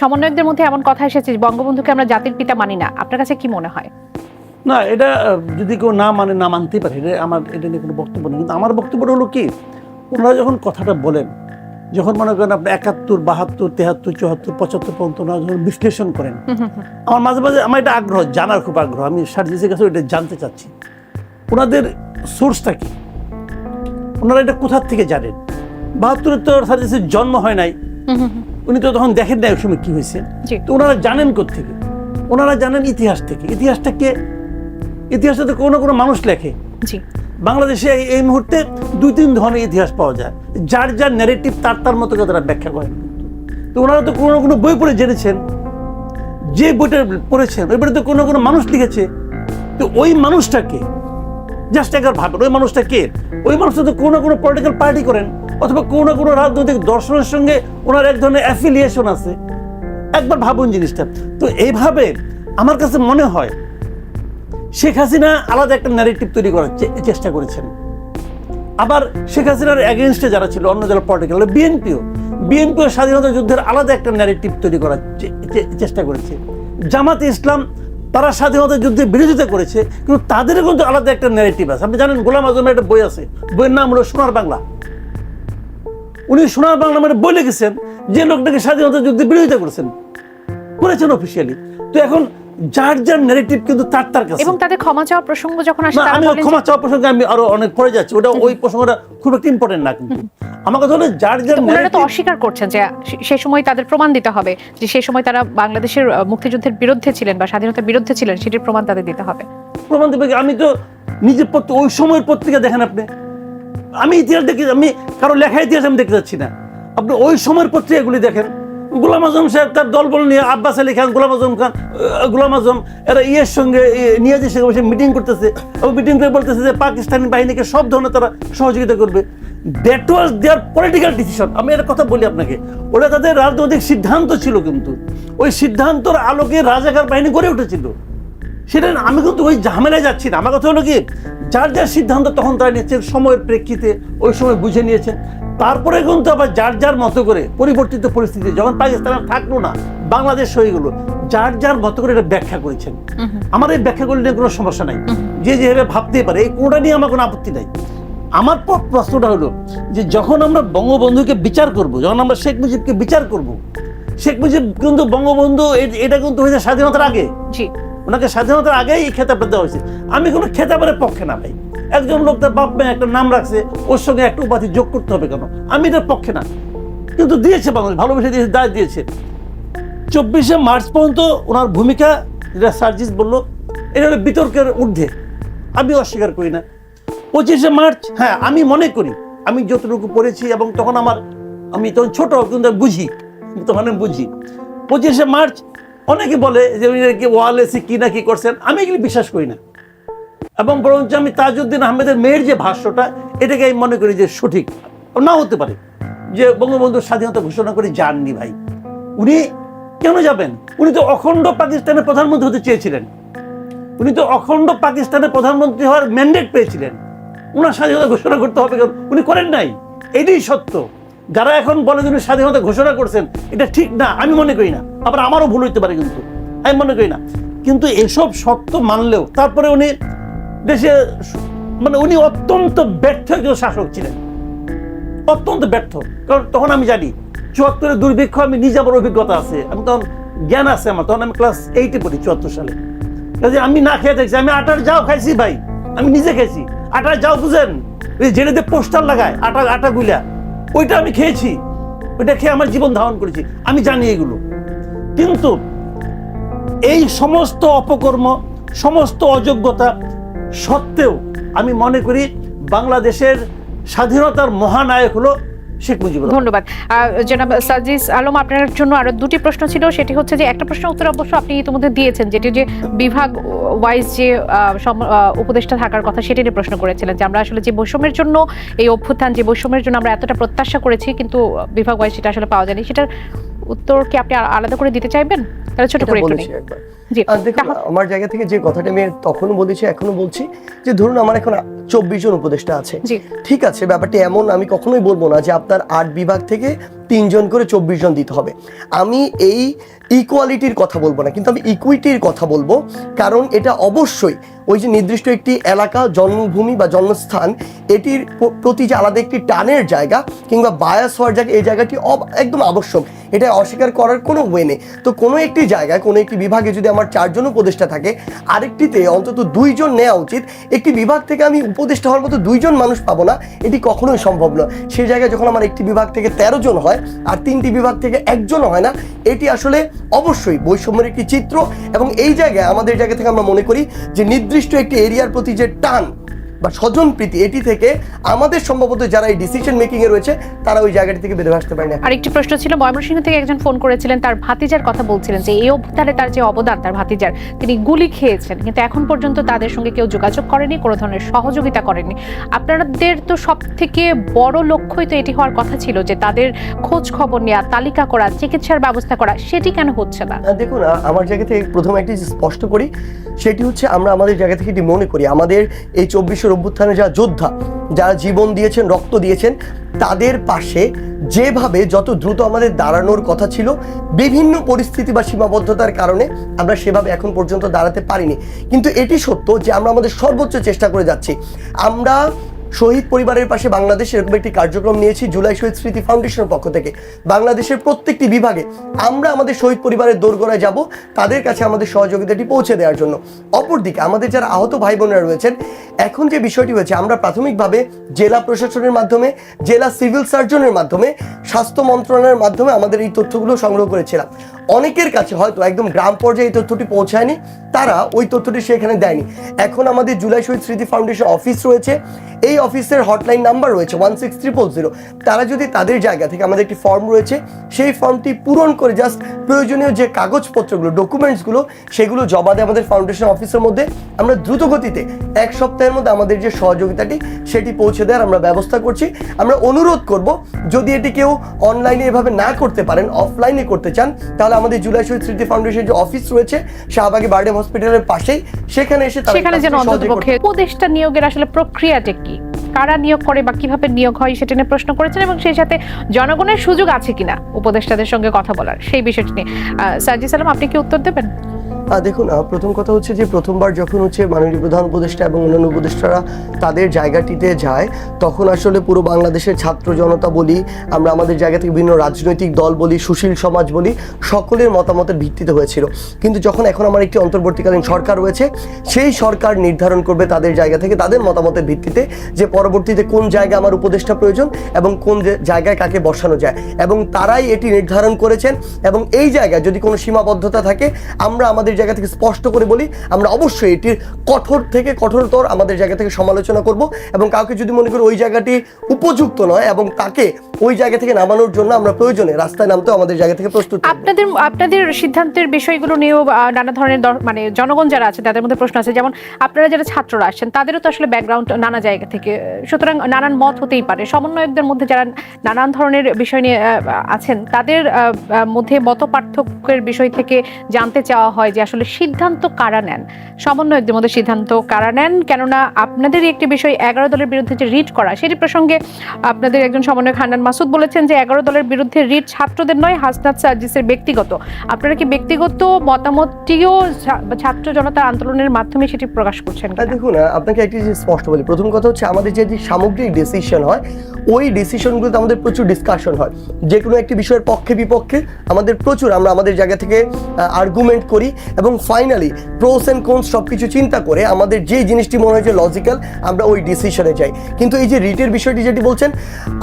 সমন্বয়কদের মধ্যে এমন কথা এসেছে বঙ্গবন্ধুকে আমরা জাতির পিতা মানি না। আপনার কাছে কি মনে হয়? না এটা যদি কেউ না মানে না মানতেই পারে এটা আমার এটা নিয়ে কোনো বক্তব্য নেই। কিন্তু আমার বক্তব্যটা হলো কি ওনারা যখন কথাটা বলেন যখন মনে করেন আপনি একাত্তর বাহাত্তর তেহাত্তর চুয়াত্তর পঁচাত্তর পর্যন্ত ওনারা যখন বিশ্লেষণ করেন আমার মাঝে মাঝে আমার এটা আগ্রহ জানার খুব আগ্রহ। আমি সার্জিসের কাছে এটা জানতে চাচ্ছি। ওনাদের সোর্সটা কি? ওনারা এটা কোথার থেকে জানেন? বাহাত্তরের তো সার্জিসের জন্ম হয় নাই। উনি তো তখন দেখেন না ওই সময় কি হয়েছে। তো ওনারা জানেন থেকে ওনারা জানেন ইতিহাস থেকে। ইতিহাসটা কে? ইতিহাসটা তো কোনো কোনো মানুষ লেখে। জি। বাংলাদেশে এই- মুহূর্তে দুই তিন ধরনের ইতিহাস পাওয়া যায়। যার যার ন্যারেটিভ তার তার মতো তারা ব্যাখ্যা করেন। তো ওনারা তো কোনো না কোনো বই পড়ে জেনেছেন। যে বইটা পড়েছেন ওই বইটা তো কোনো কোনো মানুষ লিখেছে। তো ওই মানুষটাকে জাস্ট একবার ভাবেন ওই মানুষটা কে? ওই মানুষটা তো কোনো না কোনো পলিটিক্যাল পার্টি করেন। অথবা কোনো না কোনো রাজনৈতিক দর্শনের সঙ্গে ওনার এক ধরনের অ্যাফিলিয়েশন আছে। একবার ভাবুন জিনিসটা। তো এইভাবে আমার কাছে মনে হয় শেখ হাসিনা আলাদা একটা ন্যারেটিভ তৈরি করার চেষ্টা করেছেন। আবার শেখ হাসিনার এগেনস্টে যারা ছিল, অন্য যারা পলিটিক্যাল বিএনপিও বিএনপিও স্বাধীনতা যুদ্ধের আলাদা একটা ন্যারেটিভ তৈরি করার চেষ্টা করেছে। জামাতে ইসলাম তারা স্বাধীনতা যুদ্ধে বিরোধিতা করেছে, কিন্তু তাদেরও কিন্তু আলাদা একটা ন্যারেটিভ আছে। আপনি জানেন, গোলাম আজমের একটা বই আছে। বইয়ের নাম হলো সোনার বাংলা। উনি সোনার বাংলা মানে বই লিখেছেন যে লোকটাকে স্বাধীনতা যুদ্ধের বিরোধিতা করেছেন। করেছেন অফিসিয়ালি তো এখন যার যার ন্যারেটিভ কিন্তু তার তার কাছে। এবং তাদের ক্ষমা চাওয়ার প্রসঙ্গ যখন আসে তারা আমি ক্ষমা চাওয়া প্রসঙ্গে আমি আরও অনেক পরে যাচ্ছি। ওটা ওই প্রসঙ্গটা খুব একটা ইম্পর্টেন্ট না কিন্তু। আমার কথা হলো যার যার ওনারা তো অস্বীকার করছেন যে সে- সে সময় তাদের প্রমাণ দিতে হবে যে সেই সময় তারা বাংলাদেশের মুক্তিযুদ্ধের বিরুদ্ধে ছিলেন বা স্বাধীনতার বিরুদ্ধে ছিলেন সেটির প্রমাণ তাদের দিতে হবে। প্রমাণ দেবে? আমি তো নিজের পত্র ওই সময়ের পত্রিকা দেখেন আপনি। আমি ইতিহাস দেখি, আমি কারও লেখা ইতিহাস আমি দেখতে যাচ্ছি না। আপনি ওই সময়ের পত্রিকাগুলি দেখেন। গোলাম আজম সাহেব তার দলবল নিয়ে আব্বাস আলী খান, গোলাম আজম খান গোলাম আজম, এরা ইয়ের সঙ্গে নিয়াজের সঙ্গে বসে মিটিং করতেছে ও মিটিং করে বলতেছে যে পাকিস্তানি বাহিনীকে সব ধরনের তারা সহযোগিতা করবে। That was their political decision আমি একটা কথা বলি আপনাকে। ওটা তাদের রাজনৈতিক সিদ্ধান্ত ছিল কিন্তু। ওই সিদ্ধান্তর আলোকে রাজাকার বাহিনী গড়ে উঠেছিল। সেটা আমি কিন্তু ওই ঝামেলায় যাচ্ছি না। আমার কথা হলো কি যার যার সিদ্ধান্ত তখন তারা নিয়েছেন সময়ের প্রেক্ষিতে ওই সময় বুঝে নিয়েছেন। তারপরে কিন্তু আবার যার যার মতো করে পরিবর্তিত পরিস্থিতি যখন পাকিস্তান থাকল না বাংলাদেশ হয়ে গেলো যার যার মতো করে এটা ব্যাখ্যা করেছেন। আমার এই ব্যাখ্যাগুলো নিয়ে কোনো সমস্যা নাই। যে যেভাবে ভাবতেই পারে এই কোনোটা নিয়ে আমার কোনো আপত্তি নাই। আমার প- প্রশ্নটা হলো যে যখন আমরা বঙ্গবন্ধুকে বিচার করব যখন আমরা শেখ মুজিবকে বিচার করব শেখ মুজিব কিন্তু বঙ্গবন্ধু এটা কিন্তু হয়েছে স্বাধীনতার আগে। ওনাকে স্বাধীনতার আগেই এই খেতাবটা দেওয়া হয়েছে। আমি কোনো খেতাবের পক্ষে না ভাই। একজন লোক তার বাপ মায়ের একটা নাম রাখছে, ওর সঙ্গে একটা উপাধি যোগ করতে হবে কেন? আমি এটার পক্ষে না। কিন্তু দিয়েছে বাংলাদেশ, ভালোবেসে দিয়েছে, দায় দিয়েছে। চব্বিশে মার্চ পর্যন্ত ওনার ভূমিকা, যেটা সার্জিস বলল, এটা হলো বিতর্কের ঊর্ধ্বে। আমি অস্বীকার করি না। পঁচিশে মার্চ হ্যাঁ আমি মনে করি, আমি যতটুকু পড়েছি এবং তখন আমার, আমি তখন ছোট, কিন্তু বুঝি, তখন আমি বুঝি। পঁচিশে মার্চ অনেকে বলে যে উনি নাকি ওয়াল এসে কি না কি করছেন, আমি এগুলি বিশ্বাস করি না। এবং বরঞ্চ আমি তাজউদ্দিন আহমেদের মেয়ের যে ভাষ্যটা, এটাকে আমি মনে করি যে সঠিক। না হতে পারে। যে বঙ্গবন্ধু স্বাধীনতা ঘোষণা করে যাননি ভাই। উনি কেন যাবেন? উনি তো অখণ্ড পাকিস্তানের প্রধানমন্ত্রী হতে চেয়েছিলেন। উনি তো অখণ্ড পাকিস্তানের প্রধানমন্ত্রী হওয়ার ম্যান্ডেট পেয়েছিলেন। উনার স্বাধীনতা ঘোষণা করতে হবে উনি করেন নাই। এটাই সত্য। যারা এখন বলে যে স্বাধীনতা ঘোষণা করছেন, এটা ঠিক না, আমি মনে করি না। আবার আমারও ভুল হইতে পারে কিন্তু, আমি মনে করি না। কিন্তু এসব সত্য মানলেও তারপরে উনি দেশে মানে উনি অত্যন্ত ব্যর্থ একজন শাসক ছিলেন। অত্যন্ত ব্যর্থ। কারণ তখন আমি জানি, চুয়াত্তরের দুর্ভিক্ষ আমি নিজে আমার অভিজ্ঞতা আছে, আমি তখন জ্ঞান আছে আমার, তখন আমি ক্লাস এইটে পড়ি, চুয়াত্তর সালে। কাজে আমি না খেয়ে দেখছি, আমি আটার যাও খাইছি ভাই, আমি নিজে খেয়েছি। আটার যাও বুঝেন, ওই জেনেতে পোস্টার লাগায়, আটা আটা গুলা। ওইটা আমি খেয়েছি, ওইটা খেয়ে আমার জীবন ধারণ করেছি। আমি জানি এগুলো। কিন্তু এই সমস্ত অপকর্ম, সমস্ত অযোগ্যতা সত্ত্বেও আমি মনে করি বাংলাদেশের স্বাধীনতার মহানায়ক হলো শেখ মুজিবুর ধন্যবাদ। জনাব সাজিস আলম আপনার জন্য আরও দুটি প্রশ্ন ছিল সেটি হচ্ছে যে একটা প্রশ্ন উত্তর অবশ্য আপনি ইতিমধ্যে দিয়েছেন যেটি যে বিভাগ ওয়াইজ যে উপদেষ্টা থাকার কথা সেটি নিয়ে প্রশ্ন করেছিলেন যে আমরা আসলে যে বৈষম্যের জন্য এই অভ্যুত্থান যে বৈষম্যের জন্য আমরা এতটা প্রত্যাশা করেছি কিন্তু বিভাগ ওয়াইজ সেটা আসলে পাওয়া যায়নি। সেটার উত্তর কি আপনি আলাদা করে দিতে চাইবেন? তাহলে ছোট করে একটু আমার জায়গা থেকে যে কথাটা আমি তখনও বলেছি এখনও বলছি যে ধরুন আমার এখন চব্বিশ জন উপদেষ্টা আছে। ঠিক আছে ব্যাপারটি এমন আমি কখনোই বলব না যে আপনার আট বিভাগ থেকে তিনজন করে চব্বিশ জন দিতে হবে। আমি এই ইকুয়ালিটির কথা বলব না কিন্তু আমি ইকুইটির কথা বলব কারণ এটা অবশ্যই ওই যে নির্দিষ্ট একটি এলাকা জন্মভূমি বা জন্মস্থান এটির প্রতি যে আলাদা একটি টানের জায়গা কিংবা বায়াস হওয়ার জায়গা এই জায়গাটি একদম আবশ্যক। এটা অস্বীকার করার কোনো ওয়ে নেই। তো কোনো একটি জায়গায় কোনো একটি বিভাগে যদি আমার চারজন উপদেষ্টা থাকে, আরেকটিতে অন্তত দুইজন নেওয়া উচিত। একটি বিভাগ থেকে আমি উপদেষ্টা হওয়ার মতো দুইজন মানুষ পাবো না, এটি কখনোই সম্ভব নয়। সেই জায়গায় যখন আমার একটি বিভাগ থেকে তেরো জন হয়, আর তিনটি বিভাগ থেকে একজন হয় না, এটি আসলে অবশ্যই বৈষম্যের একটি চিত্র। এবং এই জায়গায়, আমাদের জায়গা থেকে আমরা মনে করি যে নির্দিষ্ট একটি এরিয়ার প্রতি যে টান বা স্বজন প্রীতি এটি থেকে আমাদের সম্ভবত যারা এই ডিসিশন মেকিং এ রয়েছে তারা ওই জায়গাটি থেকে বেরোয় আসতে পারে না। আরেকটি প্রশ্ন ছিল ময়মনসিংহ থেকে একজন ফোন করেছিলেন তার ভাতিজার কথা বলছিলেন যে এই অভ্যুত্থানে তার যে অবদান তার ভাতিজার তিনি গুলি খেয়েছেন কিন্তু এখন পর্যন্ত তাদের সঙ্গে কেউ যোগাযোগ করেনি কোনো ধরনের সহযোগিতা করেনি। আপনাদের তো সব থেকে বড় লক্ষ্যই তো এটি হওয়ার কথা ছিল যে তাদের খোঁজ খবর নেওয়া তালিকা করা চিকিৎসার ব্যবস্থা করা সেটি কেন হচ্ছে না? দেখুন আমার জায়গা থেকে প্রথমে একটি স্পষ্ট করি সেটি হচ্ছে আমরা আমাদের জায়গা থেকে এটি মনে করি আমাদের এই চব্বিশের অভ্যুত্থানে যারা যোদ্ধা, যারা জীবন দিয়েছেন, রক্ত দিয়েছেন, তাদের পাশে যেভাবে যত দ্রুত আমাদের দাঁড়ানোর কথা ছিল, বিভিন্ন পরিস্থিতি বা সীমাবদ্ধতার কারণে আমরা সেভাবে এখন পর্যন্ত দাঁড়াতে পারিনি। কিন্তু এটি সত্য যে আমরা আমাদের সর্বোচ্চ চেষ্টা করে যাচ্ছি। আমরা শহীদ পরিবারের পাশে বাংলাদেশ এরকম একটি কার্যক্রম নিয়েছি, জুলাই শহীদ স্মৃতি ফাউন্ডেশনের পক্ষ থেকে। বাংলাদেশের প্রত্যেকটি বিভাগে আমরা আমাদের শহীদ পরিবারের দোরগোড়ায় যাব, তাদের কাছে আমাদের সহযোগিতাটি পৌঁছে দেওয়ার জন্য। অপরদিকে আমাদের যারা আহত ভাই বোনেরা রয়েছেন, এখন যে বিষয়টি হয়েছে, আমরা প্রাথমিকভাবে জেলা প্রশাসনের মাধ্যমে, জেলা সিভিল সার্জনের মাধ্যমে, স্বাস্থ্য মন্ত্রণালয়ের মাধ্যমে আমাদের এই তথ্যগুলো সংগ্রহ করেছিলাম। অনেকের কাছে হয়তো একদম গ্রাম পর্যায়ে এই তথ্যটি পৌঁছায়নি, তারা ওই তথ্যটি সেখানে দেয়নি। এখন আমাদের জুলাই শহীদ স্মৃতি ফাউন্ডেশন অফিস রয়েছে। এই অফিসের হটলাইন নাম্বার রয়েছে ওয়ান সিক্স ট্রিপল জিরো তারা যদি তাদের জায়গা থেকে আমাদের একটি ফর্ম রয়েছে সেই ফর্মটি পূরণ করে জাস্ট প্রয়োজনীয় যে কাগজপত্রগুলো ডকুমেন্টসগুলো সেগুলো জমা দেয় আমাদের ফাউন্ডেশন অফিসের মধ্যে আমরা দ্রুত গতিতে এক সপ্তাহের মধ্যে আমাদের যে সহযোগিতাটি সেটি পৌঁছে দেওয়ার আমরা ব্যবস্থা করছি। আমরা অনুরোধ করব যদি এটি কেউ অনলাইনে এভাবে না করতে পারেন অফলাইনে করতে চান তাহলে আমাদের জুলাই শহীদ স্মৃতি ফাউন্ডেশন যে অফিস রয়েছে শাহবাগী বার্ডেম হসপিটালের পাশেই সেখানে এসে সেখানে যেন অন্ততপক্ষে উপদেষ্টা নিয়োগের আসলে প্রক্রিয়াটা কি? কারা নিয়োগ করে বা কীভাবে নিয়োগ হয় সেটা নিয়ে প্রশ্ন করেছেন এবং সেই সাথে জনগণের সুযোগ আছে কিনা উপদেষ্টাদের সঙ্গে কথা বলার, সেই বিষয়টি নিয়ে। সাজি সালাম, আপনি কি উত্তর দেবেন? দেখুন প্রথম কথা হচ্ছে যে প্রথমবার যখন হচ্ছে মাননীয় প্রধান উপদেষ্টা এবং অন্যান্য উপদেষ্টারা তাদের জায়গাটিতে যায়, তখন আসলে পুরো বাংলাদেশের ছাত্র জনতা বলি, আমরা আমাদের জায়গা থেকে বিভিন্ন রাজনৈতিক দল বলি, সুশীল সমাজ বলি, সকলের মতামতের ভিত্তিতে হয়েছিল। কিন্তু যখন এখন আমার একটি অন্তর্বর্তীকালীন সরকার রয়েছে, সেই সরকার নির্ধারণ করবে তাদের জায়গা থেকে তাদের মতামতের ভিত্তিতে যে পরবর্তীতে কোন জায়গায় আমার উপদেষ্টা প্রয়োজন এবং কোন জায়গায় কাকে বসানো যায়। এবং তারাই এটি নির্ধারণ করেছেন এবং এই জায়গায় যদি কোনো সীমাবদ্ধতা থাকে, আমরা আমাদের জায়গা থেকে স্পষ্ট করে বলি, আমরা অবশ্যই এটির কঠোর থেকে কঠোরতর আমাদের জায়গা থেকে সমালোচনা করব এবং কাউকে যদি মনে করি ওই জায়গাটি উপযুক্ত নয় এবং তাকে ওই জায়গা থেকে নামানোর জন্য আমরা প্রয়োজনে রাস্তায় নামতেও আমাদের জায়গা থেকে প্রস্তুত আপনাদের আপনাদের সিদ্ধান্তের বিষয়গুলো নিয়েও নানা ধরনের মানে জনগণ যারা আছে, তাদের মধ্যে প্রশ্ন আছে। যেমন আপনারা যারা ছাত্ররা আসছেন, তাদেরও তো আসলে ব্যাকগ্রাউন্ড নানা জায়গা থেকে। সুতরাং নানান মত হতেই পারে। সমন্বয়কদের মধ্যে যারা নানান ধরনের বিষয় নিয়ে আছেন, তাদের মধ্যে মত পার্থক্যের বিষয় থেকে জানতে চাওয়া হয় যে আসলে সিদ্ধান্ত কারা নেন? সমন্বয়কদের মধ্যে সিদ্ধান্ত কারা নেন, কেননা আপনাদেরই একটি বিষয়, এগারো দলের বিরুদ্ধে যে রিট করা, সেটি প্রসঙ্গে আপনাদের একজন সমন্বয়ক হান্নান মাসুদ বলেছেন যে এগারো দলের বিরুদ্ধে রিট ছাত্রদের নয়, হাসনাত সার্জিসের ব্যক্তিগত। আপনারা কি ব্যক্তিগত মতামতটিও ছাত্র জনতার আন্দোলনের মাধ্যমে সেটি প্রকাশ করছেন দেখুন আপনাকে একটি স্পষ্ট বলি। প্রথম কথা হচ্ছে, আমাদের যে সামগ্রিক ডিসিশন হয় ওই ডিসিশনগুলোতে আমাদের প্রচুর ডিসকাশন হয়। যে কোনো একটি বিষয়ের পক্ষে, বিপক্ষে আমাদের প্রচুর আমরা আমাদের জায়গা থেকে আর্গুমেন্ট করি এবং ফাইনালি প্রোস অ্যান্ড কোনস সব কিছু চিন্তা করে আমাদের যে জিনিসটি মনে হয় যে লজিক্যাল আমরা ওই ডিসিশনে যাই। কিন্তু এই যে রিটের বিষয়টি যেটি বলছেন,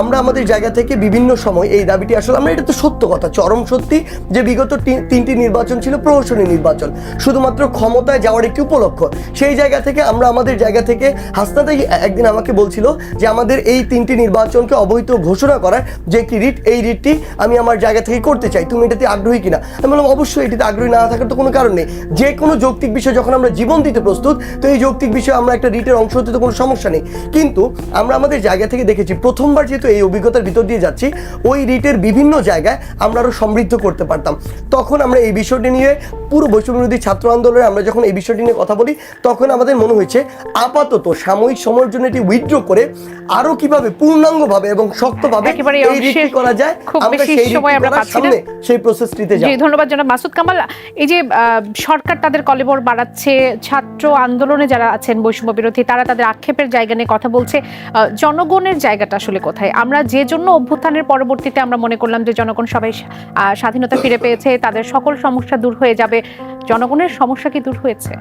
আমরা আমাদের জায়গা থেকে বিভিন্ন সময় এই দাবিটি আসলে, আমরা এটা তো সত্য কথা, চরম সত্যি যে বিগত তিনটি নির্বাচন ছিল প্রহসনী নির্বাচন। শুধুমাত্র ক্ষমতায় যাওয়ার একটি উপলক্ষ। সেই জায়গা থেকে আমরা আমাদের জায়গা থেকে হাসনাতাই একদিন আমাকে বলছিল যে আমাদের এই তিনটি নির্বাচন নির্বাচনকে অবৈধ ঘোষণা করার যে একটি রিট, এই রিটটি আমি আমার জায়গা থেকে করতে চাই। তুমি এটাতে আগ্রহী কিনা? আমি বললাম, অবশ্যই এটিতে আগ্রহী না থাকার তো কোনো কারণ নেই। যে কোনো যৌক্তিক বিষয় যখন আমরা জীবন দিতে প্রস্তুত, তো এই যৌক্তিক বিষয়ে আমরা একটা রিটের অংশ হতে তো কোনো সমস্যা নেই। কিন্তু আমরা আমাদের জায়গা থেকে দেখেছি, প্রথমবার যেহেতু এই অভিজ্ঞতার ভিতর দিয়ে যাচ্ছি, ওই রিটের বিভিন্ন জায়গায় আমরা আরও সমৃদ্ধ করতে পারতাম। তখন আমরা এই বিষয়টি নিয়ে পুরো বৈষম্যবিরোধী ছাত্র আন্দোলনে আমরা যখন এই বিষয়টি নিয়ে কথা বলি, তখন আমাদের মনে হয়েছে, আপাতত সাময়িক সময়ের জন্য এটি উইথড্র করে আরও কীভাবে এবং শক্তভাবে এই করা যায় খুব বেশি সময় আমরা পাচ্ছি না। সেই প্রসেসটিতে জি যাব ধন্যবাদ জানাব মাসুদ কামাল। এই যে সরকার তাদের কলেবর বাড়াচ্ছে ছাত্র আন্দোলনে যারা আছেন বৈষম্য বিরোধী তারা তাদের আক্ষেপের জায়গা নিয়ে কথা বলছে। জনগণের জায়গাটা আসলে কোথায়? আমরা যে জন্য অভ্যুত্থানের পরবর্তীতে আমরা মনে করলাম যে জনগণ সবাই আহ, স্বাধীনতা ফিরে পেয়েছে তাদের সকল সমস্যা দূর হয়ে যাবে। জনগণের সমস্যা কি দূর হয়েছে?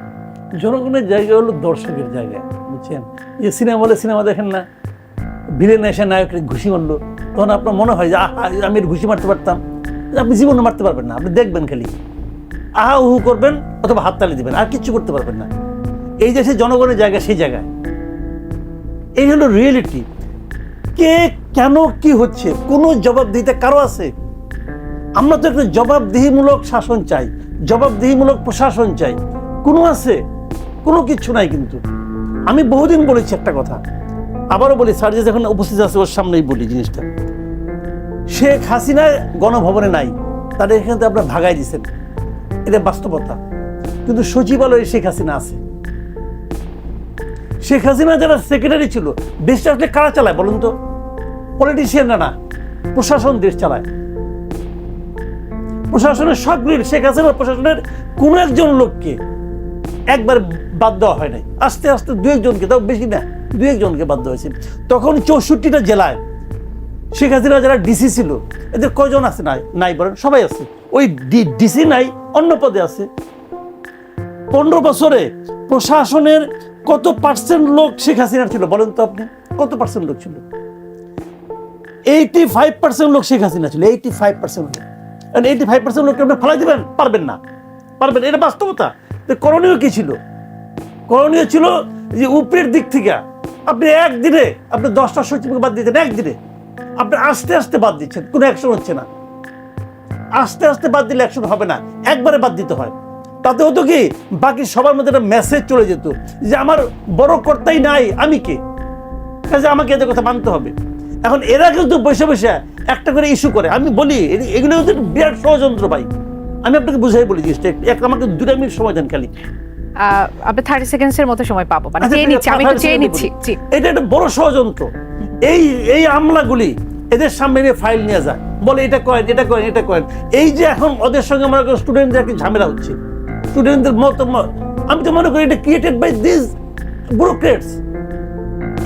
জনগণের জায়গা হলো দর্শকের জায়গা বুঝছেন? যে সিনেমা বলে সিনেমা দেখেন না। ভিলেন এসে নায়কের ঘুষি মারলো। তখন আপনার মনে হয় যে, আহা, আমি ঘুষি মারতে পারতাম। আপনি জীবনে মারতে পারবেন না, আপনি দেখবেন খালি। আহা, উহু করবেন অথবা হাততালি দিবেন, আর কিচ্ছু করতে পারবেন না। এই যে সেই জনগণের জায়গা, সেই জায়গায়। এই হলো রিয়েলিটি। কে, কেন, কি হচ্ছে? কোনো জবাব দিতে কারও আছে? আমরা তো একটা জবাবদিহিমূলক শাসন চাই, জবাবদিহিমূলক প্রশাসন চাই। কোনো আছে? কোনো কিছু নাই কিন্তু। আমি বহুদিন বলেছি একটা কথা। আবারও বলি, স্যার যে যখন উপস্থিত আছে, ওর সামনেই বলি জিনিসটা। শেখ হাসিনা গণভবনে নাই, তাদের এখান আপনারা ভাগাই দিচ্ছেন এটা বাস্তবতা। কিন্তু সচিবালয়ে শেখ হাসিনা আছে। শেখ হাসিনা যারা সেক্রেটারি ছিল, দেশটা আসলে কারা চালায় বলুন তো? পলিটিশিয়ানরা না, প্রশাসন দেশ চালায়। প্রশাসনের সক্রিয় শেখ হাসিনা প্রশাসনের কোন একজন লোককে একবার বাদ দেওয়া হয় নাই। আস্তে আস্তে দু একজনকে, তাও বেশি না। দু একজনকে দেওয়া হয়েছে তখন চৌষট্টিটা জেলায় শেখ হাসিনা যারা ডিসি ছিল, এদের কয়জন আছে নাই? নাই বলেন সবাই আছে। ওই ডিসি নাই, অন্য পদে আছে। পনেরো বছরে প্রশাসনের কত পার্সেন্ট লোক শেখ হাসিনার ছিল বলেন তো আপনি? কত পার্সেন্ট লোক ছিল? এইটি ফাইভ পার্সেন্ট লোক শেখ হাসিনা ছিল এইটি ফাইভ পার্সেন্ট লোক। এইটি ফাইভ পার্সেন্ট লোককে আপনি ফেলাই দেবেন? পারবেন না। পারবেন এটা বাস্তবতা। করণীয় কি ছিল? করণীয় ছিল যে উপরের দিক থেকে আপনি একদিনে, আপনি দশটা সচিবকে বাদ দিচ্ছেন একদিনে। আপনি আস্তে আস্তে বাদ দিচ্ছেন, কোনো অ্যাকশন হচ্ছে না। আস্তে আস্তে বাদ দিলে অ্যাকশন হবে না, একবারে বাদ দিতে হয়। তাতে হতো কি, বাকি সবার মধ্যে একটা মেসেজ চলে যেত, যে আমার বড় কর্তাই নাই, আমি কে? কাজে আমাকে এদের কথা মানতে হবে। এখন এরা কিন্তু বসে বসে একটা করে ইস্যু করে। আমি বলি এগুলো হচ্ছে বিরাট ষড়যন্ত্র ভাই। আমি আপনাকে বুঝাই বলি জিনিসটা এক আমাকে দুটা মিনিট সময় দেন খালি। আপনি থার্টি সেকেন্ডস এর মতো সময় পাবো। মানে আচ্ছা, চেয়ে নিচ্ছি আমি একটু চেয়ে নিচ্ছি। এটা একটা বড় ষড়যন্ত্র। এই এই আমলাগুলি এদের সামনে নিয়ে ফাইল নিয়ে যায়। বলে এটা করেন এটা করেন এটা করেন। এই যে এখন ওদের সঙ্গে আমার স্টুডেন্টদের একটা ঝামেলা হচ্ছে। স্টুডেন্টদের মত আমি তো মনে করি এটা ক্রিয়েটেড বাই দিস ব্রোক্রেটস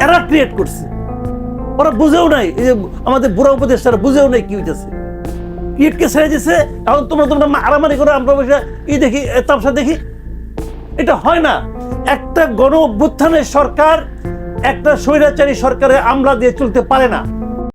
এরা ক্রিয়েট করছে। ওরা বুঝেও নাই এই যে আমাদের বুড়া উপদেষ্টারা বুঝেও নাই কি হইতেছে। ক্রিয়েটকে ছেড়ে দিছে এখন তোমরা তোমরা আরামারি করে আমরা বসে ই দেখি এ তামসা দেখি এটা হয় না। একটা গণ অভ্যুত্থানের সরকার একটা স্বৈরাচারী সরকারের আমলা দিয়ে চলতে পারে না।